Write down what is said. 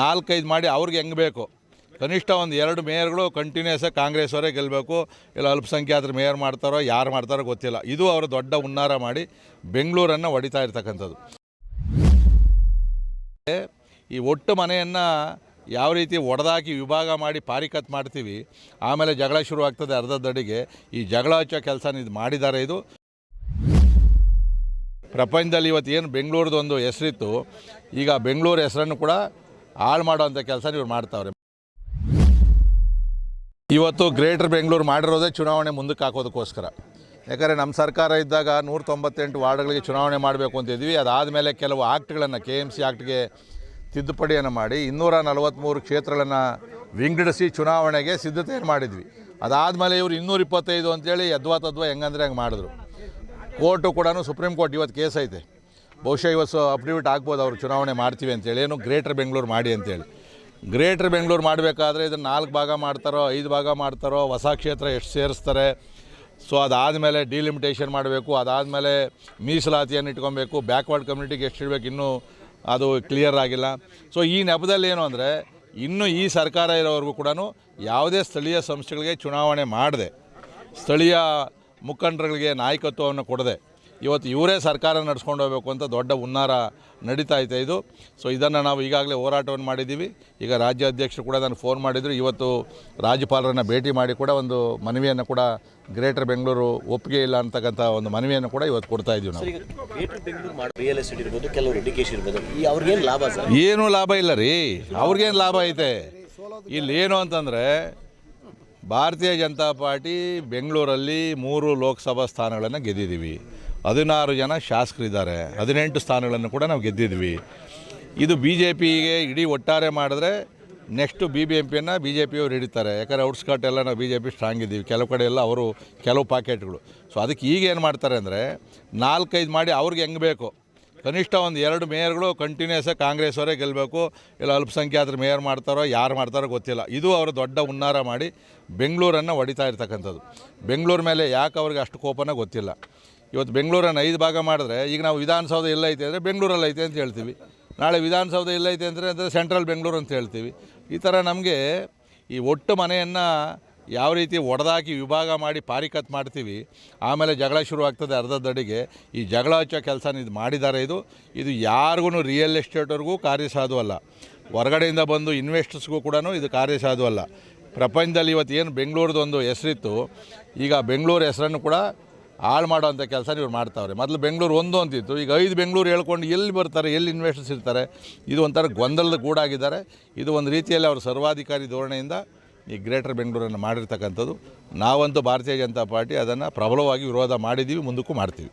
ನಾಲ್ಕೈದು ಮಾಡಿ ಅವ್ರಿಗೆ ಹೆಂಗೆ ಬೇಕು? ಕನಿಷ್ಠ ಒಂದು ಎರಡು ಮೇಯರ್ಗಳು ಕಂಟಿನ್ಯೂಸ್ ಆಗಿ ಕಾಂಗ್ರೆಸ್ ಅವರೇ ಗೆಲ್ಲಬೇಕು ಇಲ್ಲ ಅಲ್ಪಸಂಖ್ಯಾತರ ಮೇಯರ್ ಮಾಡ್ತಾರೋ, ಯಾರು ಮಾಡ್ತಾರೋ ಗೊತ್ತಿಲ್ಲ. ಇದು ಅವರ ದೊಡ್ಡ ಹುನ್ನಾರ ಮಾಡಿ ಬೆಂಗಳೂರನ್ನು ಹೊಡಿತಾ ಇರ್ತಕ್ಕಂಥದ್ದು. ಈ ಒಟ್ಟು ಮನೆಯನ್ನು ಯಾವ ರೀತಿ ಒಡೆದಾಕಿ ವಿಭಾಗ ಮಾಡಿ ಪಾರಿಕತ್ ಮಾಡ್ತೀವಿ, ಆಮೇಲೆ ಜಗಳ ಶುರು ಆಗ್ತದೆ ಅರ್ಧದಡಿಗೆ. ಈ ಜಗಳ ಹಚ್ಚೋ ಕೆಲಸನ ಇದು ಮಾಡಿದ್ದಾರೆ ಇದು. ಪ್ರಪಂಚದಲ್ಲಿ ಇವತ್ತು ಏನು ಬೆಂಗಳೂರದೊಂದು ಹೆಸರಿತ್ತು, ಈಗ ಬೆಂಗಳೂರು ಹೆಸರನ್ನು ಕೂಡ ಹಾಳು ಮಾಡೋವಂಥ ಕೆಲಸ ಇವ್ರು ಮಾಡ್ತಾವ್ರೆ. ಇವತ್ತು ಗ್ರೇಟರ್ ಬೆಂಗಳೂರು ಮಾಡಿರೋದೇ ಚುನಾವಣೆ ಮುಂದಕ್ಕೆ ಹಾಕೋದಕ್ಕೋಸ್ಕರ. ಯಾಕಂದರೆ ನಮ್ಮ ಸರ್ಕಾರ ಇದ್ದಾಗ ನೂರ ತೊಂಬತ್ತೆಂಟು ವಾರ್ಡ್ಗಳಿಗೆ ಚುನಾವಣೆ ಮಾಡಬೇಕು ಅಂತಿದ್ವಿ ಅದಾದಮೇಲೆ ಕೆಲವು ಆ್ಯಕ್ಟ್ಗಳನ್ನು ಕೆ ಎಂ ಸಿ ಆ್ಯಕ್ಟ್ಗೆ ತಿದ್ದುಪಡಿಯನ್ನು ಮಾಡಿ ಇನ್ನೂರ ನಲವತ್ತ್ಮೂರು ಕ್ಷೇತ್ರಗಳನ್ನು ವಿಂಗಡಿಸಿ ಚುನಾವಣೆಗೆ ಸಿದ್ಧತೆಯನ್ನು ಮಾಡಿದ್ವಿ. ಅದಾದಮೇಲೆ ಇವರು ಇನ್ನೂರ ಇಪ್ಪತ್ತೈದು ಅಂತೇಳಿ ಯದ್ವಾ ತದ್ವಾ ಹೆಂಗಂದ್ರೆ ಹಂಗೆ ಮಾಡಿದ್ರು. ಕೋರ್ಟು ಕೂಡ ಸುಪ್ರೀಂ ಕೋರ್ಟ್ ಇವತ್ತು ಕೇಸ್ ಐತೆ. ಬಹುಶಃ ಇವತ್ತು ಅಪ್ಡೇಟ್ ಆಗ್ಬೋದು, ಅವರು ಚುನಾವಣೆ ಮಾಡ್ತೀವಿ ಅಂತೇಳಿ ಏನು ಗ್ರೇಟರ್ ಬೆಂಗಳೂರು ಮಾಡಿ ಅಂತೇಳಿ ಗ್ರೇಟರ್ ಬೆಂಗಳೂರು ಮಾಡಬೇಕಾದ್ರೆ ಇದನ್ನು ನಾಲ್ಕು ಭಾಗ ಮಾಡ್ತಾರೋ, ಐದು ಭಾಗ ಮಾಡ್ತಾರೋ, ಹೊಸ ಕ್ಷೇತ್ರ ಎಷ್ಟು ಸೇರಿಸ್ತಾರೆ, ಸೊ ಅದಾದಮೇಲೆ ಡಿಲಿಮಿಟೇಷನ್ ಮಾಡಬೇಕು, ಅದಾದಮೇಲೆ ಮೀಸಲಾತಿಯನ್ನು ಇಟ್ಕೊಬೇಕು ಬ್ಯಾಕ್ವರ್ಡ್ ಕಮ್ಯುನಿಟಿಗೆ ಎಷ್ಟು ಇಡಬೇಕು ಇನ್ನೂ ಅದು ಕ್ಲಿಯರ್ ಆಗಿಲ್ಲ. ಸೊ ಈ ನೆಪದಲ್ಲಿ ಏನು ಅಂದರೆ, ಇನ್ನೂ ಈ ಸರ್ಕಾರ ಇರೋವರೆಗೂ ಕೂಡ ಯಾವುದೇ ಸ್ಥಳೀಯ ಸಂಸ್ಥೆಗಳಿಗೆ ಚುನಾವಣೆ ಮಾಡದೆ. ಸ್ಥಳೀಯ ಮುಖಂಡರುಗಳಿಗೆ ನಾಯಕತ್ವವನ್ನು ಕೊಡದೆ. ಇವತ್ತು ಇವರೇ ಸರ್ಕಾರ ನಡೆಸ್ಕೊಂಡು ಹೋಗಬೇಕು ಅಂತ ದೊಡ್ಡ ಹುನ್ನಾರ ನಡೀತಾ ಇದೆ ಇದು. ಸೊ ಇದನ್ನು ನಾವು ಈಗಾಗಲೇ ಹೋರಾಟವನ್ನು ಮಾಡಿದ್ದೀವಿ. ಈಗ ರಾಜ್ಯಾಧ್ಯಕ್ಷರು ಕೂಡ ನಾನು ಫೋನ್ ಮಾಡಿದರು. ಇವತ್ತು ರಾಜ್ಯಪಾಲರನ್ನು ಭೇಟಿ ಮಾಡಿ ಕೂಡ ಒಂದು ಮನವಿಯನ್ನು ಕೂಡ ಗ್ರೇಟರ್ ಬೆಂಗಳೂರು ಒಪ್ಪಿಗೆ ಇಲ್ಲ ಅಂತಕ್ಕಂಥ ಒಂದು ಮನವಿಯನ್ನು ಕೂಡ ಇವತ್ತು ಕೊಡ್ತಾ ಇದ್ದೀವಿ ನಾವು. ರಿಯಲ್ ಎಸ್ಟೇಟ್ ಇರ್ಬೋದು ಕೆಲವರು ಎಜುಕೇಶನ್ ಇರ್ಬೋದು ಈ ಅವ್ರಿಗೇನು ಲಾಭ ಏನೂ ಲಾಭ ಇಲ್ಲ ರೀ. ಅವ್ರಿಗೇನು ಲಾಭ ಐತೆ? ಇಲ್ಲಿ ಏನು ಅಂತಂದರೆ ಭಾರತೀಯ ಜನತಾ ಪಾರ್ಟಿ ಬೆಂಗಳೂರಲ್ಲಿ ಮೂರು ಲೋಕಸಭಾ ಸ್ಥಾನಗಳನ್ನು ಗೆದ್ದಿದ್ದೀವಿ ಹದಿನಾರು ಜನ ಶಾಸಕರಿದ್ದಾರೆ. ಹದಿನೆಂಟು ಸ್ಥಾನಗಳನ್ನು ಕೂಡ ನಾವು ಗೆದ್ದಿದ್ವಿ. ಇದು ಬಿ ಜೆ ಪಿಗೆ ಇಡೀ ಒಟ್ಟಾರೆ ಮಾಡಿದ್ರೆ ನೆಕ್ಸ್ಟು ಬಿ ಬಿ ಎಂ ಪಿಯನ್ನು ಬಿ ಜೆ ಪಿಯವ್ರು ಹಿಡಿತಾರೆ. ಯಾಕಂದರೆ ಔಟ್ಸ್ಕಟ್ ಎಲ್ಲ ನಾವು ಬಿ ಜೆ ಪಿ ಸ್ಟ್ರಾಂಗ್ ಇದ್ದೀವಿ. ಕೆಲವು ಕಡೆ ಎಲ್ಲ ಅವರು ಕೆಲವು ಪಾಕೆಟ್ಗಳು. ಸೊ ಅದಕ್ಕೆ ಈಗ ಏನು ಮಾಡ್ತಾರೆ ಅಂದರೆ ನಾಲ್ಕೈದು ಮಾಡಿ ಅವ್ರಿಗೆ ಹೆಂಗೆ ಬೇಕು? ಕನಿಷ್ಠ ಒಂದು ಎರಡು ಮೇಯರ್ಗಳು ಕಂಟಿನ್ಯೂಸಾಗಿ ಕಾಂಗ್ರೆಸ್ ಅವರೇ ಗೆಲ್ಲಬೇಕು ಇಲ್ಲ ಅಲ್ಪಸಂಖ್ಯಾತರ ಮೇಯರ್ ಮಾಡ್ತಾರೋ, ಯಾರು ಮಾಡ್ತಾರೋ ಗೊತ್ತಿಲ್ಲ. ಇದು ಅವರು ದೊಡ್ಡ ಹುನ್ನಾರ ಮಾಡಿ ಬೆಂಗಳೂರನ್ನು ಹೊಡಿತಾ ಇರ್ತಕ್ಕಂಥದ್ದು. ಬೆಂಗಳೂರು ಮೇಲೆ ಯಾಕೆ ಅವ್ರಿಗೆ ಅಷ್ಟು ಕೋಪನ ಗೊತ್ತಿಲ್ಲ. ಇವತ್ತು ಬೆಂಗಳೂರನ್ನು ಐದು ಭಾಗ ಮಾಡಿದ್ರೆ ಈಗ ನಾವು ವಿಧಾನಸೌಧ ಎಲ್ಲೈತೆ ಅಂದರೆ ಬೆಂಗಳೂರಲ್ಲಿ ಐತೆ ಅಂತ ಹೇಳ್ತೀವಿ. ನಾಳೆ ವಿಧಾನಸೌಧ ಎಲ್ಲೈತೆ ಅಂದರೆ ಅಂದರೆ ಸೆಂಟ್ರಲ್ ಬೆಂಗಳೂರು ಅಂತ ಹೇಳ್ತೀವಿ. ಈ ಥರ ನಮಗೆ ಈ ಒಟ್ಟು ಮನೆಯನ್ನು ಯಾವ ರೀತಿ ಒಡೆದಾಕಿ ವಿಭಾಗ ಮಾಡಿ ಪಾರಿಕತ್ ಮಾಡ್ತೀವಿ, ಆಮೇಲೆ ಜಗಳ ಶುರು ಆಗ್ತದೆ ಅರ್ಧದಡಿಗೆ. ಈ ಜಗಳ ಹಚ್ಚೋ ಕೆಲಸನ ಇದು ಮಾಡಿದ್ದಾರೆ ಇದು. ಇದು ಯಾರಿಗೂ ರಿಯಲ್ ಎಸ್ಟೇಟವ್ರಿಗೂ ಕಾರ್ಯಸಾಧು ಅಲ್ಲ. ಹೊರಗಡೆಯಿಂದ ಬಂದು ಇನ್ವೆಸ್ಟರ್ಸ್ಗೂ ಕೂಡ ಇದು ಕಾರ್ಯಸಾಧು ಅಲ್ಲ. ಪ್ರಪಂಚದಲ್ಲಿ ಇವತ್ತು ಏನು ಬೆಂಗಳೂರದ್ದು ಒಂದು ಹೆಸರಿತ್ತು, ಈಗ ಬೆಂಗಳೂರು ಹೆಸರನ್ನು ಕೂಡ ಹಾಳು ಮಾಡೋವಂಥ ಕೆಲಸ ಇವ್ರು ಮಾಡ್ತಾವ್ರೆ. ಮೊದಲು ಬೆಂಗಳೂರು ಒಂದು ಅಂತಿತ್ತು. ಈಗ ಐದು ಬೆಂಗಳೂರು ಹೇಳ್ಕೊಂಡು ಎಲ್ಲಿ ಬರ್ತಾರೆ, ಎಲ್ಲಿ ಇನ್ವೆಸ್ಟರ್ಸ್ ಇರ್ತಾರೆ, ಇದು ಒಂಥರ ಗೊಂದಲದ ಗೂಡಾಗಿದ್ದಾರೆ. ಇದು ಒಂದು ರೀತಿಯಲ್ಲಿ ಅವರು ಸರ್ವಾಧಿಕಾರಿ ಧೋರಣೆಯಿಂದ ಈ ಗ್ರೇಟರ್ ಬೆಂಗಳೂರನ್ನು ಮಾಡಿರ್ತಕ್ಕಂಥದ್ದು. ನಾವಂತೂ ಭಾರತೀಯ ಜನತಾ ಪಾರ್ಟಿ ಅದನ್ನು ಪ್ರಬಲವಾಗಿ ವಿರೋಧ ಮಾಡಿದ್ದೀವಿ ಮುಂದಕ್ಕೂ ಮಾಡ್ತೀವಿ.